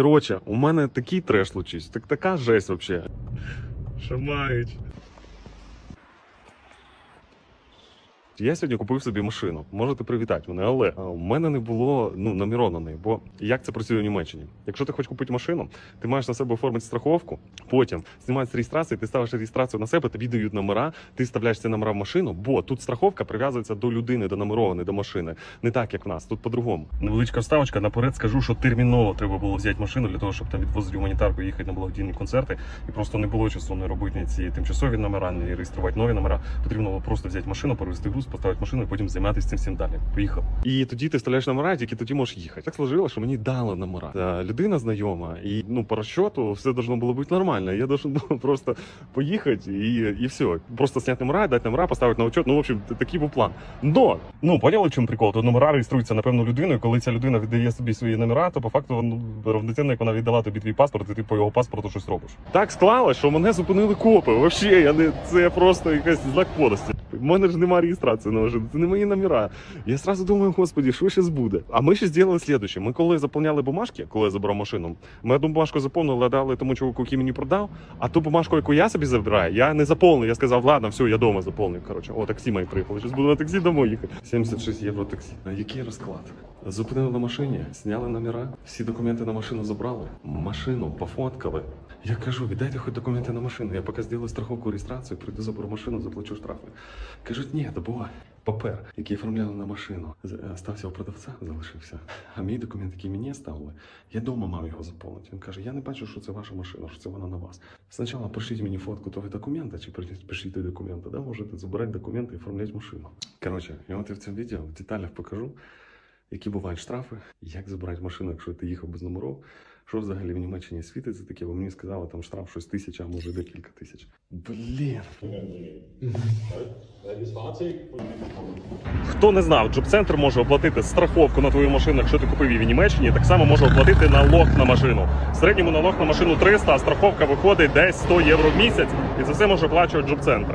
Коротше, у мене такий треш случився, так така жесть вообще. Що Я сьогодні купив собі машину. Можете привітати мене, але а, у мене не було ну номеру на неї. Бо як це працює в Німеччині? Якщо ти хочеш купити машину, ти маєш на себе оформити страховку, потім знімається реєстрація, ти ставиш реєстрацію на себе, тобі дають номера, ти вставляєш ці номера в машину, бо тут страховка прив'язується до людини, до номерованої, до машини. Не так, як в нас, тут по-другому. Невеличка вставочка. Наперед скажу, що терміново треба було взяти машину для того, щоб там відвозити гуманітарку, їхати на благодійні концерти. І просто не було часу не робити ці тимчасові номера, не реєструвати нові номера. Потрібно було просто взяти машину, перевести груз, поставити машину і потім займатися цим всім далі. Поїхав. І тоді ти вставляєш номера, тільки тоді можеш їхати. Так сложилося, що мені дали номера. Та людина знайома, і ну по розчоту все должно було бути нормально. Я должен був просто поїхати і, і все. Просто зняти номера, дати номера, поставити на учет. Ну, в общем, такий був план. Но, ну поняли, в чому прикол? То номера реєструються на певну людину, і коли ця людина віддає собі свої номера, то по факту ну, равноцінно, як вона віддала тобі твій паспорт, і ти по його паспорту щось робиш. Так склалось, що мене зупинили копи. Вообще, я не це просто якийсь знак подості. У мене ж немає реєстрації на машину, це не мої номера. Я сразу думаю, господи, що зараз буде? А ми ще зробили слідуще. Ми коли заповняли бумажки, коли я забрав машину, ми одну бумажку заповнили, дали тому чоловіку, який мені продав. А ту бумажку, яку я собі забираю, я не заповнив. Я сказав, ладно, все, я дома заповнив. Коротше, о, таксі мої приїхали. Зараз буду на таксі домой їхати. 76 євро таксі. А який розклад? Зупинили на машині, зняли номера, всі документи на машину забрали, машину пофоткали. Я кажу, віддайте хоч документи на машину. Я поки зроблю страховку реєстрацію, прийду заберу машину, заплачу штрафи. Кажуть, ні, то буває. Папер, який оформляли на машину, е, стався у продавця, залишився. А мій документ, який мені ставили, я дома мав його заповнити. Він каже: я не бачу, що це ваша машина, що це вона на вас. Спочатку пришліть мені фотку того документа, чи той документи, да, можете забирати документи і оформляти машину. Коротше, я от в цьому відео в деталях покажу, які бувають штрафи, як забирати машину, якщо ти їхав без номерів. Що взагалі в Німеччині світиться таке, бо мені сказали, там штраф щось тисяча, а може декілька тисяч. Блін. Хто не знав, Джоб-центр може оплатити страховку на твою машину, якщо ти купив її в Німеччині, так само може оплатити налог на машину. В середньому налог на машину 300, а страховка виходить десь 100 євро в місяць, і це все може оплачувати Джоб-центр.